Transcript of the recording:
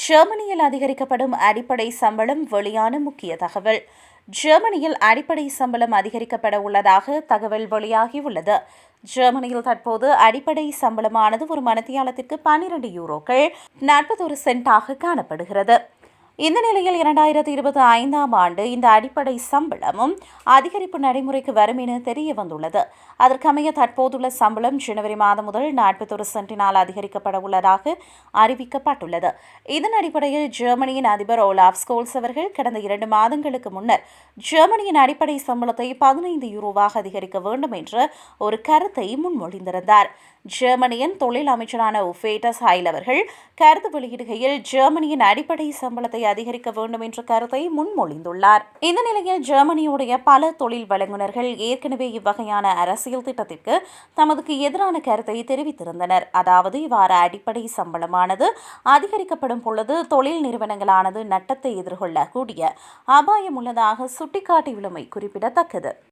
ஜெர்மனியில் அதிகரிக்கப்படும் அடிப்படை சம்பளம் வெளியான முக்கிய தகவல். ஜெர்மனியில் அடிப்படை சம்பளம் அதிகரிக்கப்பட உள்ளதாக தகவல் வெளியாகியுள்ளது. ஜெர்மனியில் தற்போது அடிப்படை சம்பளமானது ஒரு மனத்தியாலத்திற்கு பன்னிரண்டு யூரோக்கள் நாற்பத்தொரு சென்டாக காணப்படுகிறது. இந்த நிலையில் இரண்டாயிரத்தி இருபத்தி ஐந்தாம் ஆண்டு இந்த அடிப்படை சம்பளமும் அதிகரிப்பு நடைமுறைக்கு வரும் என தெரிய வந்துள்ளது. அதற்கமைய தற்போதுள்ள சம்பளம் ஜனவரி மாதம் முதல் நாற்பத்தொரு சென்டினால் அதிகரிக்கப்பட உள்ளதாக அறிவிக்கப்பட்டுள்ளது. இதன் அடிப்படையில் ஜெர்மனியின் அதிபர் ஓலாப் ஸ்கோல்ஸ் அவர்கள் கடந்த இரண்டு மாதங்களுக்கு முன்னர் ஜெர்மனியின் அடிப்படை சம்பளத்தை பதினைந்து யூரோவாக அதிகரிக்க வேண்டும் என்ற ஒரு கருத்தை முன்மொழிந்திருந்தார். ஜெர்மனியின் தொழில் அமைச்சரான உஃபேட்டஸ் ஹைல் அவர்கள் கருத்து வெளியிடுகையில் ஜெர்மனியின் அடிப்படை சம்பளத்தை அதிகரிக்க வேண்டும் என்ற கருத்தை முன்மொழிந்துள்ளார். இந்த நிலையில் ஜெர்மனியுடைய பல தொழில் வழங்குநர்கள் ஏற்கனவே இவ்வகையான அரசியல் திட்டத்திற்கு தமதுக்கு எதிரான கருத்தை தெரிவித்திருந்தனர். அதாவது இவ்வாறு அடிப்படை சம்பளமானது அதிகரிக்கப்படும் பொழுது தொழில் நிறுவனங்களானது நட்டத்தை எதிர்கொள்ளக்கூடிய அபாயம் உள்ளதாக சுட்டிக்காட்டியுள்ளமை குறிப்பிடத்தக்கது.